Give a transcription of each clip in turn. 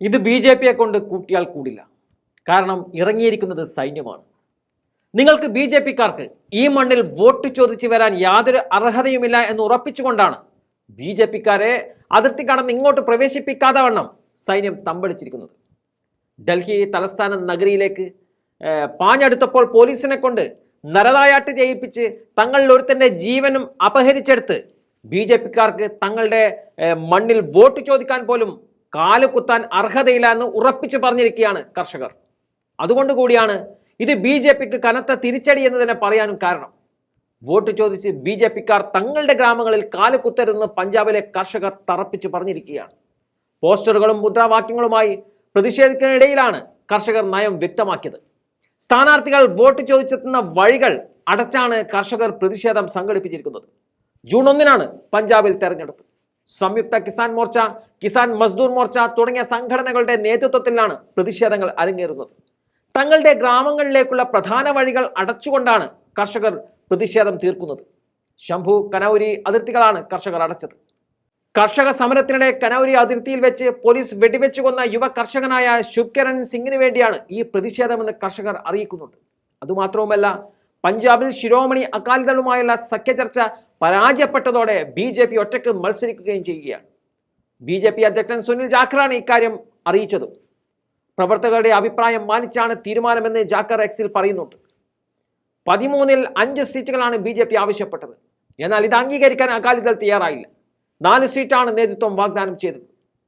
ഇത് B J പിയെ കൊണ്ട് കൂട്ടിയാൽ കൂടില്ല. കാരണം ഇറങ്ങിയിരിക്കുന്നത് സൈന്യമാണ്. നിങ്ങൾക്ക് ബി ജെ പിക്കാർക്ക് ഈ മണ്ണിൽ വോട്ട് ചോദിച്ചു വരാൻ യാതൊരു അർഹതയുമില്ല എന്ന് ഉറപ്പിച്ചുകൊണ്ടാണ് ബി ജെ പിക്കാരെ അതിർത്തി കടന്ന് ഇങ്ങോട്ട് പ്രവേശിപ്പിക്കാതെ വണ്ണം സൈന്യം തമ്പടിച്ചിരിക്കുന്നത്. ഡൽഹി തലസ്ഥാന നഗരിയിലേക്ക് പാഞ്ഞടുത്തപ്പോൾ പോലീസിനെ കൊണ്ട് നരതായാട്ട് ചെയ്യിപ്പിച്ച് തങ്ങളിൽ ഒരുത്തന്റെ ജീവനും അപഹരിച്ചെടുത്ത് ബി ജെ പിക്കാർക്ക് തങ്ങളുടെ മണ്ണിൽ വോട്ട് ചോദിക്കാൻ പോലും കാൽ കുത്താൻ അർഹതയില്ല എന്ന് ഉറപ്പിച്ചു പറഞ്ഞിരിക്കുകയാണ് കർഷകർ. അതുകൊണ്ട് കൂടിയാണ് ഇത് ബി ജെ പിക്ക് കനത്ത തിരിച്ചടി എന്ന് തന്നെ പറയാനും കാരണം. വോട്ട് ചോദിച്ച് ബി ജെ പിക്കാർ തങ്ങളുടെ ഗ്രാമങ്ങളിൽ കാൽ കുത്തരുതെന്ന് പഞ്ചാബിലെ കർഷകർ തറപ്പിച്ച് പറഞ്ഞിരിക്കുകയാണ്. പോസ്റ്ററുകളും മുദ്രാവാക്യങ്ങളുമായി പ്രതിഷേധിക്കുന്നതിനിടയിലാണ് കർഷകർ നയം വ്യക്തമാക്കിയത്. സ്ഥാനാർത്ഥികൾ വോട്ട് ചോദിച്ചെത്തുന്ന വഴികൾ അടച്ചാണ് കർഷകർ പ്രതിഷേധം സംഘടിപ്പിച്ചിരിക്കുന്നത്. ജൂൺ ഒന്നിനാണ് പഞ്ചാബിൽ തെരഞ്ഞെടുപ്പ്. സംയുക്ത കിസാൻ മോർച്ച കിസാൻ മസ്ദൂർ മോർച്ച തുടങ്ങിയ സംഘടനകളുടെ നേതൃത്വത്തിലാണ് പ്രതിഷേധങ്ങൾ അരങ്ങേറുന്നത്. തങ്ങളുടെ ഗ്രാമങ്ങളിലേക്കുള്ള പ്രധാന വഴികൾ അടച്ചുകൊണ്ടാണ് കർഷകർ പ്രതിഷേധം തീർക്കുന്നത്. ശംഭു കനൌരി അതിർത്തികളാണ് കർഷകർ അടച്ചത്. കർഷക സമരത്തിനിടെ കനൌരി അതിർത്തിയിൽ വെച്ച് പോലീസ് വെടിവെച്ചു കൊന്ന യുവ കർഷകനായ ശുഭ്കരൺ സിംഗിന് വേണ്ടിയാണ് ഈ പ്രതിഷേധമെന്ന് കർഷകർ അറിയിക്കുന്നുണ്ട്. അതുമാത്രവുമല്ല പഞ്ചാബിൽ ശിരോമണി അകാലിദളുമായുള്ള സഖ്യചർച്ച പരാജയപ്പെട്ടതോടെ ബി ജെ പി ഒറ്റയ്ക്ക് മത്സരിക്കുകയും ചെയ്യുകയാണ്. ബി ജെ പി അധ്യക്ഷൻ സുനിൽ ജാഖറാണ് ഇക്കാര്യം അറിയിച്ചതും. പ്രവർത്തകരുടെ അഭിപ്രായം മാനിച്ചാണ് തീരുമാനമെന്ന് ജാക്കർ എക്സിൽ പറയുന്നുണ്ട്. പതിമൂന്നിൽ അഞ്ച് സീറ്റുകളാണ് ബി ജെ പി ആവശ്യപ്പെട്ടത്. എന്നാൽ ഇത് അംഗീകരിക്കാൻ അകാലിദൾ തയ്യാറായില്ല. നാല് സീറ്റാണ് നേതൃത്വം വാഗ്ദാനം ചെയ്തത്.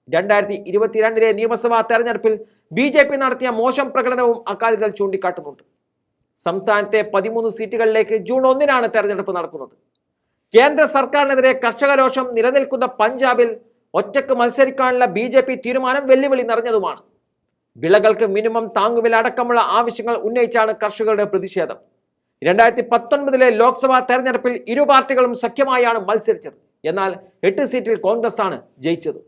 രണ്ടായിരത്തി ഇരുപത്തിരണ്ടിലെ നിയമസഭാ തെരഞ്ഞെടുപ്പിൽ ബി ജെ പി നടത്തിയ മോശം പ്രകടനവും അകാലിദൾ ചൂണ്ടിക്കാട്ടുന്നുണ്ട്. സംസ്ഥാനത്തെ പതിമൂന്ന് സീറ്റുകളിലേക്ക് ജൂൺ ഒന്നിനാണ് തെരഞ്ഞെടുപ്പ് നടക്കുന്നത്. കേന്ദ്ര സർക്കാരിനെതിരെ കർഷക രോഷം നിലനിൽക്കുന്ന പഞ്ചാബിൽ ഒറ്റയ്ക്ക് മത്സരിക്കാനുള്ള ബി ജെ പി തീരുമാനം വെല്ലുവിളി നിറഞ്ഞതുമാണ്. വിളകൾക്ക് മിനിമം താങ്ങുവില അടക്കമുള്ള ആവശ്യങ്ങൾ ഉന്നയിച്ചാണ് കർഷകരുടെ പ്രതിഷേധം. രണ്ടായിരത്തി പത്തൊൻപതിലെ ലോക്സഭാ തെരഞ്ഞെടുപ്പിൽ ഇരു പാർട്ടികളും സഖ്യമായാണ് മത്സരിച്ചത്. എന്നാൽ എട്ട് സീറ്റിൽ കോൺഗ്രസ് ആണ് ജയിച്ചത്.